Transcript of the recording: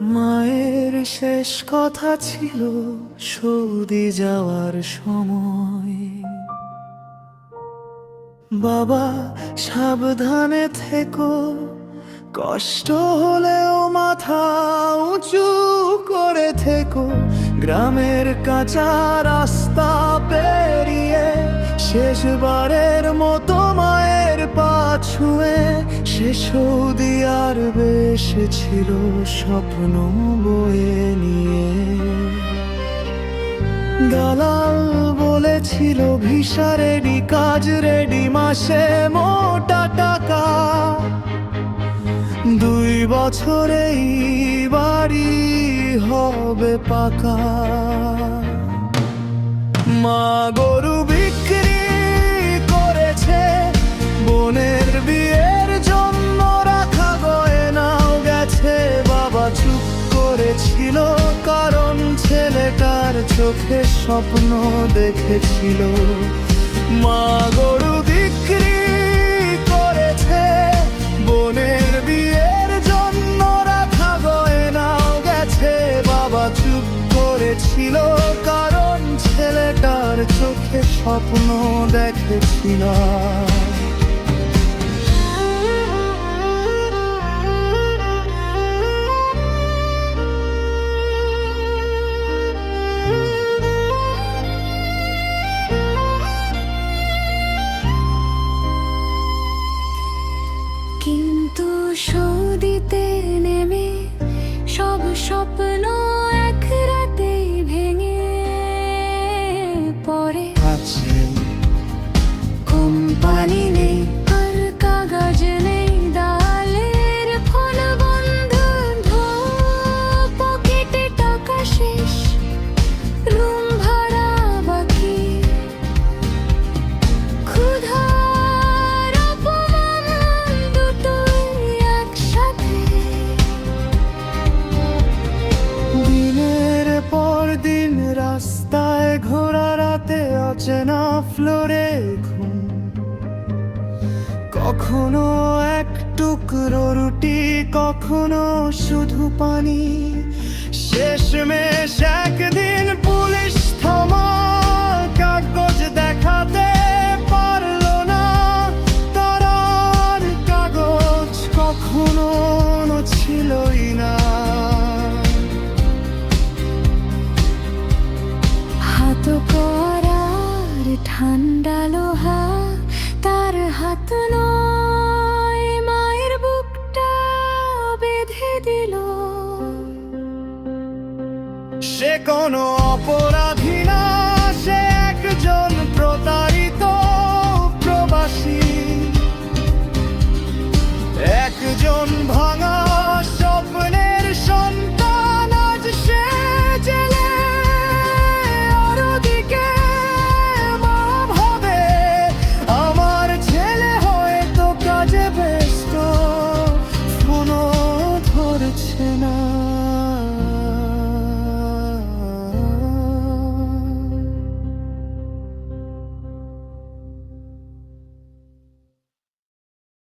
মায়ের শেষ কথা ছিল সৌদি যাওয়ার সময়। বাবা, সাবধানে থেকো, কষ্ট হলেও মাথা উঁচু করে থেকো। গ্রামের কাঁচা রাস্তা পেরিয়ে শেষবারের মতো মায়ের পা ছুঁয়ে সে সৌদি আর বেশ ছিল স্বপ্ন বয়ে নিয়ে। দালাল বলেছিল, ভিসা রেডি কাজ রেডি মাসে মোটা টাকা। দুই বছরেই বাড়ি হবে পাকা। চোখে স্বপ্ন দেখেছিল। মা গরু বিক্রি করেছে, বোনের বিয়ের জন্য রাখা গয়নাও গেছে। বাবা চুপ করেছিল, কারণ ছেলেটার চোখে স্বপ্ন দেখেছিল। কিন্তু সৌদিতে নেমে সব স্বপ্ন অচেনা ফ্লোরে ঘুম। কখনো এক টুকরো রুটি কখনো শুধু পানি। শেষমেশ একদিন পুলিশ ঠান্ডা লোহা তার হাত নয়, মায়ের বুকটা বেঁধে দিল। সে কোনো অপরাধী না, সে একজন প্রতারিত প্রবাসী। একজন